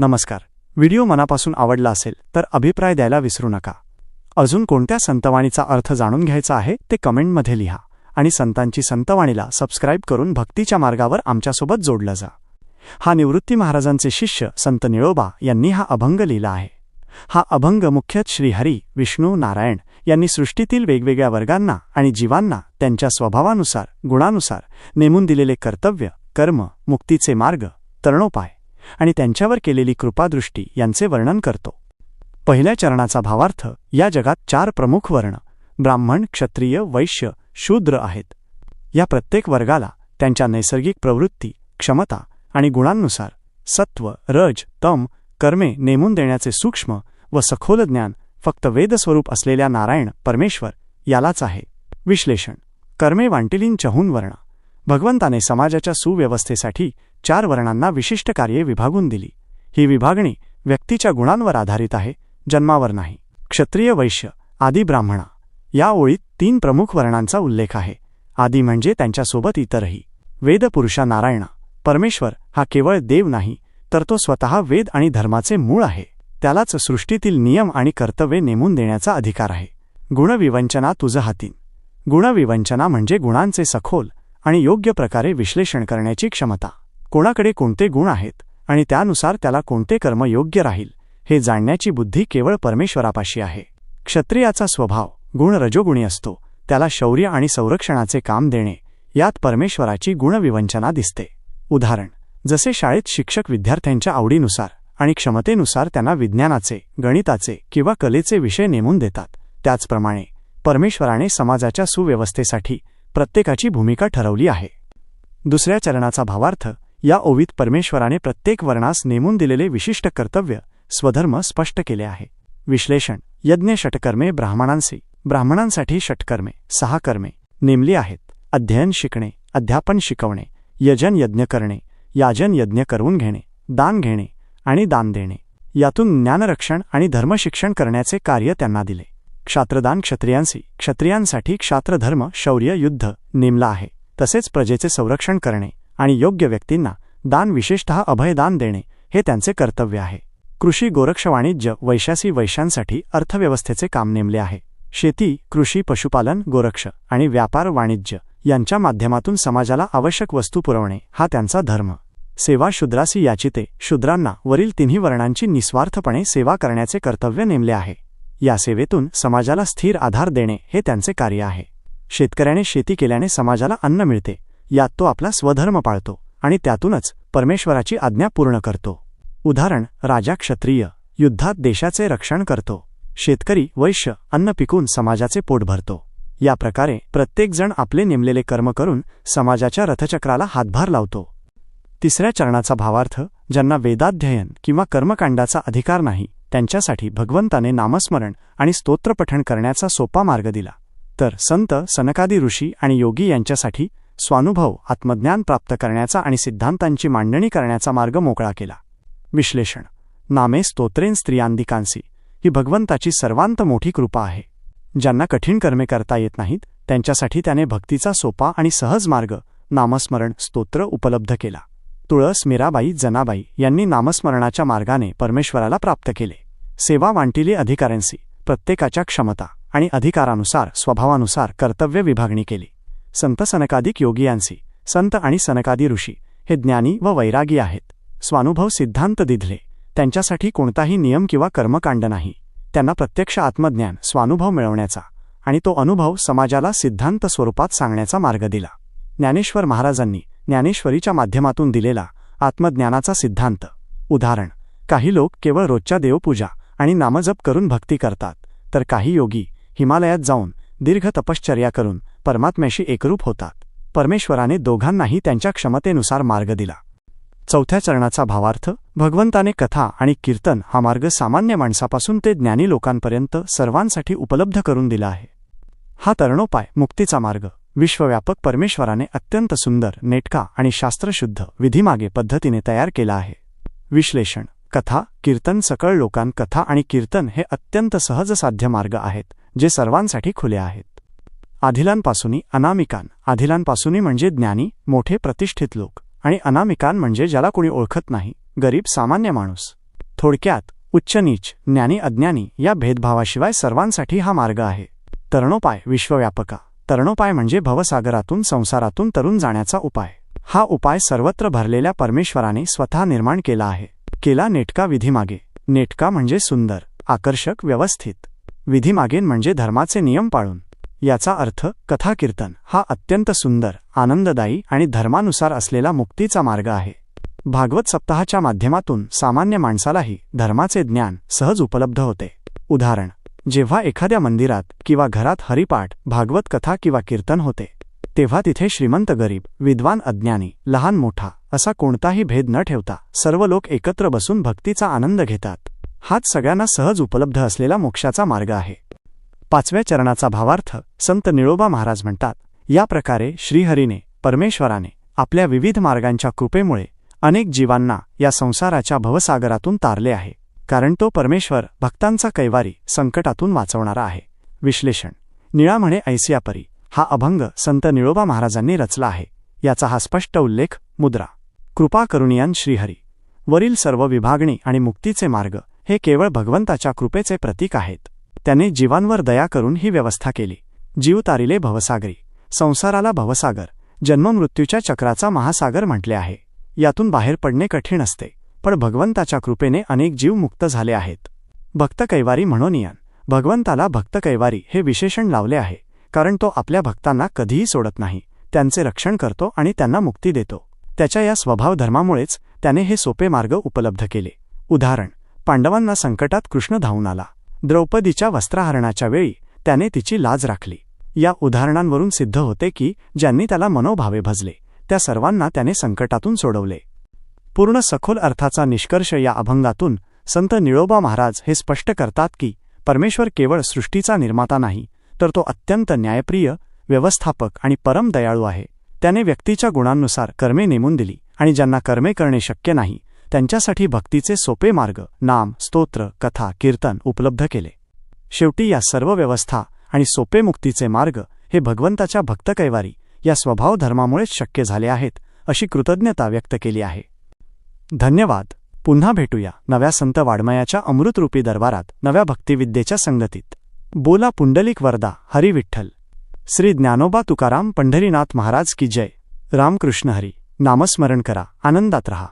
नमस्कार. व्हिडिओ मनापासून आवडला असेल तर अभिप्राय द्यायला विसरू नका. अजून कोणत्या संतवाणीचा अर्थ जाणून घ्यायचा आहे ते कमेंटमध्ये लिहा आणि संतांची संतवाणीला सबस्क्राईब करून भक्तीच्या मार्गावर आमच्यासोबत जोडलं जा. हा निवृत्ती महाराजांचे शिष्य संत निळोबा यांनी हा अभंग लिहिला आहे. हा अभंग मुख्यत श्रीहरी विष्णू नारायण यांनी सृष्टीतील वेगवेगळ्या वर्गांना आणि जीवांना त्यांच्या स्वभावानुसार गुणानुसार नेमून दिलेले कर्तव्य कर्म मुक्तीचे मार्ग तरणोपाय आणि त्यांच्यावर केलेली कृपादृष्टी यांचे वर्णन करतो. पहिल्या चरणाचा भावार्थ या जगात चार प्रमुख वर्ण ब्राह्मण क्षत्रिय वैश्य शूद्र आहेत. या प्रत्येक वर्गाला त्यांच्या नैसर्गिक प्रवृत्ती क्षमता आणि गुणांनुसार सत्व रज तम कर्मे नेमून देण्याचे सूक्ष्म व सखोल ज्ञान फक्त वेदस्वरूप असलेल्या नारायण परमेश्वर यालाच आहे. विश्लेषण. कर्मे वांटिलीन चहून वर्ण. भगवंताने समाजाच्या सुव्यवस्थेसाठी चार वर्णांना विशिष्ट कार्ये विभागून दिली. ही विभागणी व्यक्तीच्या गुणांवर आधारित आहे जन्मावर नाही. क्षत्रिय वैश्य आदी ब्राह्मणा या ओळीत तीन प्रमुख वर्णांचा उल्लेख आहे. आदी म्हणजे त्यांच्यासोबत इतरही. वेदपुरुषा नारायणा परमेश्वर हा केवळ देव नाही तर तो स्वतः वेद आणि धर्माचे मूळ आहे. त्यालाच सृष्टीतील नियम आणि कर्तव्ये नेमून देण्याचा अधिकार आहे. गुणविवंचना तुझं हातीन. गुणविवंचना म्हणजे गुणांचे सखोल आणि योग्य प्रकारे विश्लेषण करण्याची क्षमता. कोणाकडे कोणते गुण आहेत आणि त्यानुसार त्याला कोणते कर्म योग्य राहील हे जाणण्याची बुद्धी केवळ परमेश्वरापाशी आहे. क्षत्रियाचा स्वभाव गुण रजोगुणी असतो त्याला शौर्य आणि संरक्षणाचे काम देणे यात परमेश्वराची गुणविवंचना दिसते. उदाहरण जसे शाळेत शिक्षक विद्यार्थ्यांच्या आवडीनुसार आणि क्षमतेनुसार त्यांना विज्ञानाचे गणिताचे किंवा कलेचे विषय नेमून देतात त्याचप्रमाणे परमेश्वराने समाजाच्या सुव्यवस्थेसाठी प्रत्येकाची भूमिका ठरवली आहे. दुसऱ्या चरणाचा भावार्थ या ओवीत परमेश्वराने प्रत्येक वर्णास नेमून दिलेले विशिष्ट कर्तव्य स्वधर्म स्पष्ट केले आहे. विश्लेषण. यज्ञ षटकर्मे ब्राह्मणांसी. ब्राह्मणांसाठी षटकर्मे सहा कर्मे नेमली आहेत. अध्ययन शिकणे अध्यापन शिकवणे यजन यज्ञ करणे याजन यज्ञ करून घेणे दान घेणे आणि दान देणे. यातून ज्ञानरक्षण आणि धर्मशिक्षण करण्याचे कार्य त्यांना दिले. क्षात्रदान क्षत्रियांशी क्षत्रियांसाठी क्षात्रधर्म शौर्य युद्ध नेमला आहे. तसेच प्रजेचे संरक्षण करणे आणि योग्य व्यक्तींना दान विशेषतः अभयदान देणे हे त्यांचे कर्तव्य आहे. कृषी गोरक्ष वाणिज्य वैशासी वैश्यांसाठी अर्थव्यवस्थेचे काम नेमले आहे. शेती कृषी पशुपालन गोरक्ष आणि व्यापार वाणिज्य यांच्या माध्यमातून समाजाला आवश्यक वस्तू पुरवणे हा त्यांचा धर्म. सेवा शूद्रासी याचिते शूद्रांना वरील तिन्ही वर्णांची निस्वार्थपणे सेवा करण्याचे कर्तव्य नेमले आहे. या सेवेतून समाजाला स्थिर आधार देणे हे त्यांचे कार्य आहे. शेतकऱ्याने शेती केल्याने समाजाला अन्न मिळते. यात तो आपला स्वधर्म पाळतो आणि त्यातूनच परमेश्वराची आज्ञा पूर्ण करतो. उदाहरण राजा क्षत्रिय युद्धात देशाचे रक्षण करतो. शेतकरी वैश्य अन्न पिकून समाजाचे पोट भरतो. या प्रकारे प्रत्येकजण आपले नेमलेले कर्म करून समाजाच्या रथचक्राला हातभार लावतो. तिसऱ्या चरणाचा भावार्थ ज्यांना वेदाध्ययन किंवा कर्मकांडाचा अधिकार नाही त्यांच्यासाठी भगवंताने नामस्मरण आणि स्तोत्रपठण करण्याचा सोपा मार्ग दिला. तर संत सनकादी ऋषी आणि योगी यांच्यासाठी स्वानुभव आत्मज्ञान प्राप्त करण्याचा आणि सिद्धांतांची मांडणी करण्याचा मार्ग मोकळा केला. विश्लेषण. नामे स्तोत्रेन स्त्रियांदिकांसी. ही भगवंताची सर्वांत मोठी कृपा आहे. ज्यांना कठीण कर्मे करता येत नाहीत त्यांच्यासाठी त्याने भक्तीचा सोपा आणि सहज मार्ग नामस्मरण स्तोत्र उपलब्ध केला. तुळस मीराबाई जनाबाई यांनी नामस्मरणाच्या मार्गाने परमेश्वराला प्राप्त केले. सेवा वांटिली अधिकाऱ्यांशी प्रत्येकाच्या क्षमता आणि अधिकारानुसार स्वभावानुसार कर्तव्य विभागणी केली. संत सनकादिक योगियांशी संत आणि सनकादी ऋषी हे ज्ञानी व वैरागी आहेत. स्वानुभव सिद्धांत दिधले. त्यांच्यासाठी कोणताही नियम किंवा कर्मकांड नाही. त्यांना प्रत्यक्ष आत्मज्ञान स्वानुभव मिळवण्याचा आणि तो अनुभव समाजाला सिद्धांत स्वरूपात सांगण्याचा मार्ग दिला. ज्ञानेश्वर महाराजांनी ज्ञानेश्वरीच्या माध्यमातून दिलेला आत्मज्ञानाचा सिद्धांत. उदाहरण काही लोक केवळ रोजच्या देवपूजा आणि नामजप करून भक्ती करतात तर काही योगी हिमालयात जाऊन दीर्घ तपश्चर्या करून परमात्म्याशी एकरूप होतात. परमेश्वराने दोघांनाही त्यांच्या क्षमतेनुसार मार्ग दिला. चौथ्या चरणाचा भावार्थ भगवंताने कथा आणि कीर्तन हा मार्ग सामान्य माणसापासून ते ज्ञानी लोकांपर्यंत सर्वांसाठी उपलब्ध करून दिला आहे. हा तरणोपाय मुक्तीचा मार्ग विश्वव्यापक परमेश्वराने अत्यंत सुंदर नेटका आणि शास्त्रशुद्ध विधीमागे पद्धतीने तयार केला आहे. विश्लेषण कथा कीर्तन सकळ लोकां कथा आणि कीर्तन हे अत्यंत सहज साध्य मार्ग आहेत. जे सर्वांसाठी खुले आहेत. आधिलांपासूनही अनामिकान. आधिलांपासूनही म्हणजे ज्ञानी मोठे प्रतिष्ठित लोक. आणि अनामिकान म्हणजे ज्याला कोणी ओळखत नाही गरीब सामान्य माणूस. थोडक्यात उच्च नीच ज्ञानी अज्ञानी या भेदभावाशिवाय सर्वांसाठी हा मार्ग आहे. तरणोपाय विश्वव्यापका. तरणोपाय म्हणजे भवसागरातून संसारातून तरुण जाण्याचा उपाय. हा उपाय सर्वत्र भरलेल्या परमेश्वराने स्वतः निर्माण केला आहे. केला नेटका विधीमागे. नेटका म्हणजे सुंदर आकर्षक व्यवस्थित. विधीमागेन म्हणजे धर्माचे नियम पाळून. याचा अर्थ कथा कीर्तन हा अत्यंत सुंदर आनंददायी आणि धर्मानुसार असलेला मुक्तीचा मार्ग आहे. भागवत सप्ताहाच्या माध्यमातून सामान्य माणसालाही धर्माचे ज्ञान सहज उपलब्ध होते. उदाहरण जेव्हा एखाद्या मंदिरात किंवा घरात हरिपाठ भागवत कथा किंवा कीर्तन होते तेव्हा तिथे श्रीमंत गरीब विद्वान अज्ञानी लहान मोठा असा कोणताही भेद न ठेवता सर्व लोक एकत्र बसून भक्तीचा आनंद घेतात. हाच सगळ्यांना सहज उपलब्ध असलेला मोक्षाचा मार्ग आहे. पाचव्या चरणाचा भावार्थ संत निळोबा महाराज म्हणतात या प्रकारे श्रीहरीने परमेश्वराने आपल्या विविध मार्गांच्या कृपेमुळे अनेक जीवांना या संसाराच्या भवसागरातून तारले आहे कारण तो परमेश्वर भक्तांचा कैवारी संकटातून वाचवणारा आहे. विश्लेषण निळा म्हणे ऐसियापरी हा अभंग संत निळोबा महाराजांनी रचला आहे याचा हा स्पष्ट उल्लेख मुद्रा कृपा करुणियान श्रीहरी वरील सर्व विभागणी आणि मुक्तीचे मार्ग हे केवळ भगवंताच्या कृपेचे प्रतीक आहेत. त्याने जीवांवर दया करून ही व्यवस्था केली. जीव तारिले भवसागरी. संसाराला भवसागर. जन्ममृत्यूच्या चक्राचा महासागर म्हटले आहे. यातून बाहेर पडणे कठीण असते. पण भगवंताच्या कृपेने अनेक जीव मुक्त झाले आहेत. भक्त कैवारी म्हणूनियन भगवंताला भक्त कैवारी हे विशेषण लावले आहे. कारण तो आपल्या भक्तांना कधीही सोडत नाही. त्यांचे रक्षण करतो आणि त्यांना मुक्ती देतो. त्याच्या या स्वभाव धर्मामुळेच त्याने हे सोपे मार्ग उपलब्ध केले. उदाहरण. पांडवांना संकटात कृष्ण धावून आला. द्रौपदीच्या वस्त्रहरणाच्या वेळी त्याने तिची लाज राखली. या उदाहरणांवरून सिद्ध होते की ज्यांनी त्याला मनोभावे भजले त्या सर्वांना त्याने संकटातून सोडवले. पूर्ण सखोल अर्थाचा निष्कर्ष या अभंगातून संत निळोबा महाराज हे स्पष्ट करतात की परमेश्वर केवळ सृष्टीचा निर्माता नाही तर तो अत्यंत न्यायप्रिय व्यवस्थापक आणि परम दयाळू आहे. त्याने व्यक्तीच्या गुणांनुसार कर्मे नेमून दिली आणि ज्यांना कर्मे करणे शक्य नाही त्यांच्यासाठी भक्तीचे सोपे मार्ग नाम स्तोत्र कथा कीर्तन उपलब्ध केले. शेवटी या सर्व व्यवस्था आणि सोपे मुक्तीचे मार्ग हे भगवंताच्या भक्तकैवारी या स्वभाव धर्मामुळेच शक्य झाले आहेत अशी कृतज्ञता व्यक्त केली आहे. धन्यवाद. पुन्हा भेटूया नव्या संत वाडमयाच्या अमृतरूपी दरबारात नव्या भक्तिविद्येच्या संगतीत. बोला पुंडलिक वरदा हरी विठ्ठल. श्री ज्ञानोबा तुकाराम पंढरीनाथ महाराज की जय. रामकृष्ण हरी. नामस्मरण करा आनंदात रहा.